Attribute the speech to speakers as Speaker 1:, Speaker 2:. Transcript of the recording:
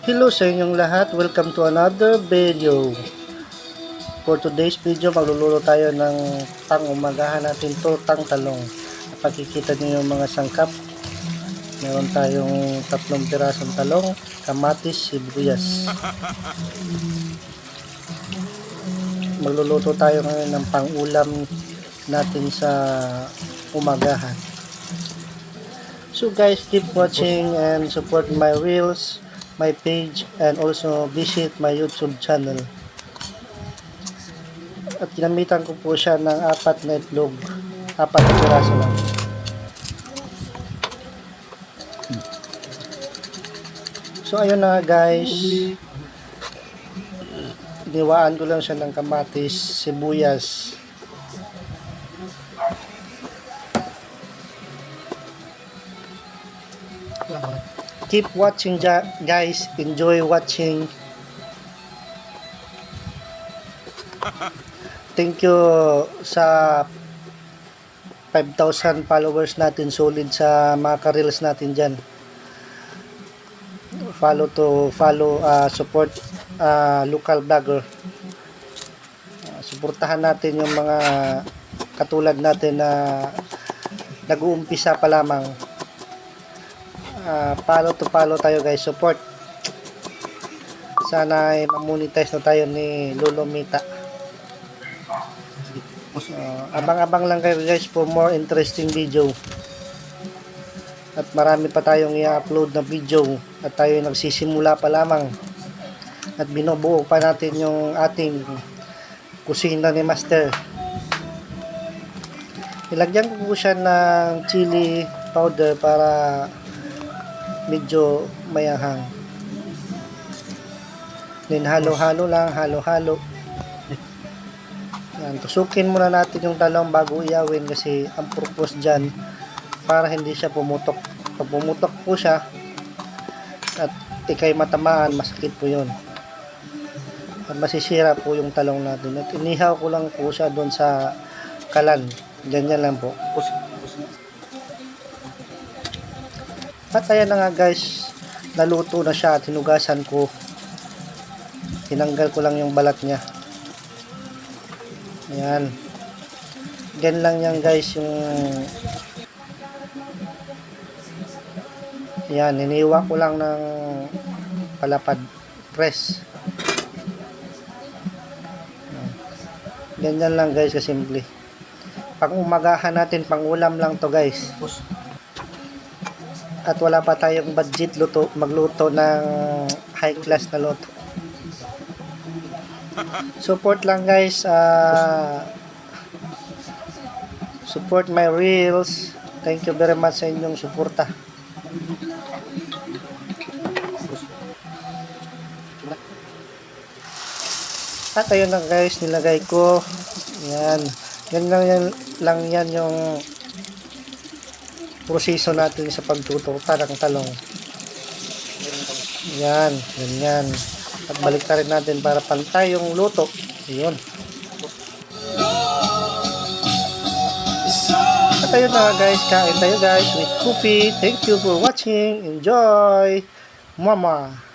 Speaker 1: Hello sa inyong lahat. Welcome to another video. For today's video, magluluto tayo ng pang-umagahan natin tortang talong. Pagkikita niyo yung mga sangkap. Meron tayong tatlong pirasong talong, kamatis, sibuyas. Magluluto tayo ngayon ng pang-ulam natin sa umagahan. So guys, keep watching and support my reels, my page, and also visit my YouTube channel. At ginamitan ko po siya ng apat na itlog. Apat na piraso lang. So ayun na guys. Niwaan ko lang siya ng kamatis, sibuyas, keep watching guys. Enjoy watching. Thank you sa 5,000 followers natin. Solid sa mga ka-reels natin dyan. Follow to follow uh, support uh, local vlogger. Uh, suportahan natin yung mga katulad natin na nag-uumpisa pa lamang uh, follow to follow tayo guys. Support. Sana ay mamonetize na tayo ni Lolo Mita. Uh, abang-abang lang kayo guys for more interesting video. At marami pa tayong i-upload na video at tayo ay nagsisimula pa lamang. At binubuo pa natin yung ating kusina ni Master. Ilagyan ko po siya ng chili powder para medyo mayahang. Then halo-halo lang, halo-halo. Yan, tusukin muna natin yung talong bago iyawin kasi ang purpose dyan para hindi siya pumutok. Pag pumutok po siya at ikay matamaan, masakit po yun. At masisira po yung talong natin. At inihaw ko lang po siya doon sa kalan. Ganyan lang po. At ayan na nga guys, naluto na siya at hinugasan ko. Tinanggal ko lang yung balat niya. Ayan. Gan lang yan guys yung Ayan, niniwa ko lang ng palapad press. Ganyan lang guys kasimple. Pang umagahan natin, pang ulam lang to guys at wala pa tayong budget luto magluto ng high class na luto. Support lang guys. Uh, support my reels. Thank you very much sa inyong suporta. At ayun lang guys. Nilagay ko. Yan. Yan lang yan, lang yan yung proseso natin sa pagtutorta ng talong. Yan, ganyan. At balik rin natin para pantay yung luto. Yun. At ayun na guys, kain tayo guys with coffee. Thank you for watching. Enjoy! Mama!